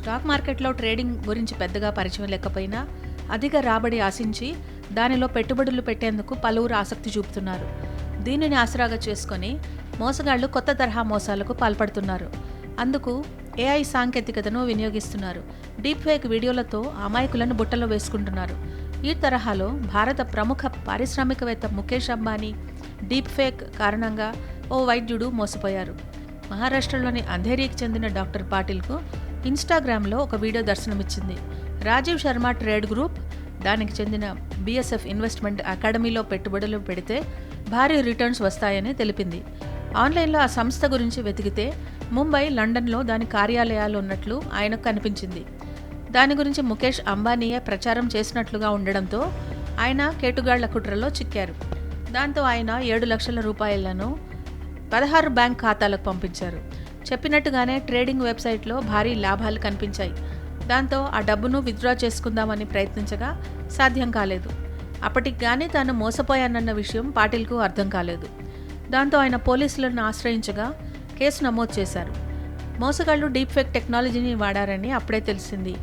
Stock మార్కెట్లో trading గురించి పెద్దగా పరిచయం లేకపోయినా అధిక రాబడి ఆశించి దానిలో పెట్టుబడులు పెట్టేందుకు పలువురు ఆసక్తి చూపుతున్నారు. దీనిని ఆసరాగా చేసుకొని మోసగాళ్ళు కొత్త తరహా మోసాలకు పాల్పడుతున్నారు. అందుకు ఏఐ సాంకేతికతను వినియోగిస్తున్నారు. డీప్ ఫేక్ వీడియోలతో అమాయకులను బుట్టలో వేసుకుంటున్నారు. ఈ తరహాలో భారత ప్రముఖ పారిశ్రామికవేత్త ముఖేష్ అంబానీ డీప్ ఫేక్ కారణంగా ఓ వైద్యుడు మోసపోయారు. మహారాష్ట్రలోని అంధేరీకి చెందిన డాక్టర్ పాటిల్కు ఇన్స్టాగ్రామ్లో ఒక వీడియో దర్శనమిచ్చింది. రాజీవ్ శర్మ ట్రేడ్ గ్రూప్ దానికి చెందిన బీఎస్ఎఫ్ ఇన్వెస్ట్మెంట్ అకాడమీలో పెట్టుబడులు పెడితే భారీ రిటర్న్స్ వస్తాయని తెలిపింది. ఆన్లైన్లో ఆ సంస్థ గురించి వెతికితే ముంబై లండన్లో దాని కార్యాలయాలు ఉన్నట్లు ఆయనకు కనిపించింది. దాని గురించి ముఖేష్ అంబానీయే ప్రచారం చేసినట్లుగా ఉండడంతో ఆయన కేటుగాళ్ళ కుట్రలో చిక్కారు. దాంతో ఆయన ఏడు లక్షల రూపాయలను పదహారు బ్యాంక్ ఖాతాలకు పంపించారు. చెప్పినట్టుగానే ట్రేడింగ్ వెబ్సైట్లో భారీ లాభాలు కనిపించాయి. దాంతో ఆ డబ్బును విత్డ్రా చేసుకుందామని ప్రయత్నించగా సాధ్యం కాలేదు. అప్పటికి కానీ తాను మోసపోయానన్న విషయం పాటిల్కు అర్థం కాలేదు. దాంతో ఆయన పోలీసులను ఆశ్రయించగా కేసు నమోదు చేశారు. మోసగాళ్ళు డీప్ ఫేక్ టెక్నాలజీని వాడారని అప్పుడే తెలిసింది.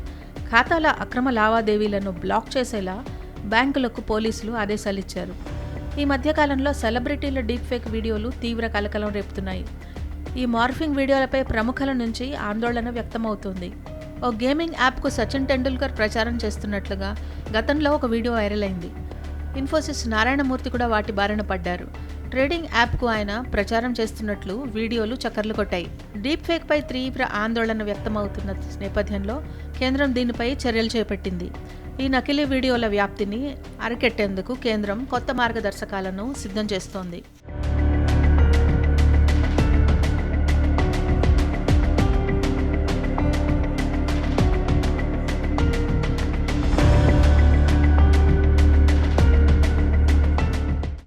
ఖాతాల అక్రమ లావాదేవీలను బ్లాక్ చేసేలా బ్యాంకులకు పోలీసులు ఆదేశాలు ఇచ్చారు ఈ మధ్యకాలంలో సెలబ్రిటీల డీప్ ఫేక్ వీడియోలు తీవ్ర కలకలం రేపుతున్నాయి. ఈ మార్ఫింగ్ వీడియోలపై ప్రముఖుల నుంచి ఆందోళన వ్యక్తమవుతుంది. ఓ గేమింగ్ యాప్కు సచిన్ టెండూల్కర్ ప్రచారం చేస్తున్నట్లుగా గతంలో ఒక వీడియో వైరల్ అయింది. ఇన్ఫోసిస్ నారాయణమూర్తి కూడా వాటి బారిన పడ్డారు. ట్రేడింగ్ యాప్కు ఆయన ప్రచారం చేస్తున్నట్లు వీడియోలు చక్కర్లు కొట్టాయి. డీప్ ఫేక్పై తీవ్ర ఆందోళన వ్యక్తమవుతున్న నేపథ్యంలో కేంద్రం దీనిపై చర్యలు చేపట్టింది. ఈ నకిలీ వీడియోల వ్యాప్తిని అరికెట్టేందుకు కేంద్రం కొత్త మార్గదర్శకాలను సిద్ధం చేస్తోంది.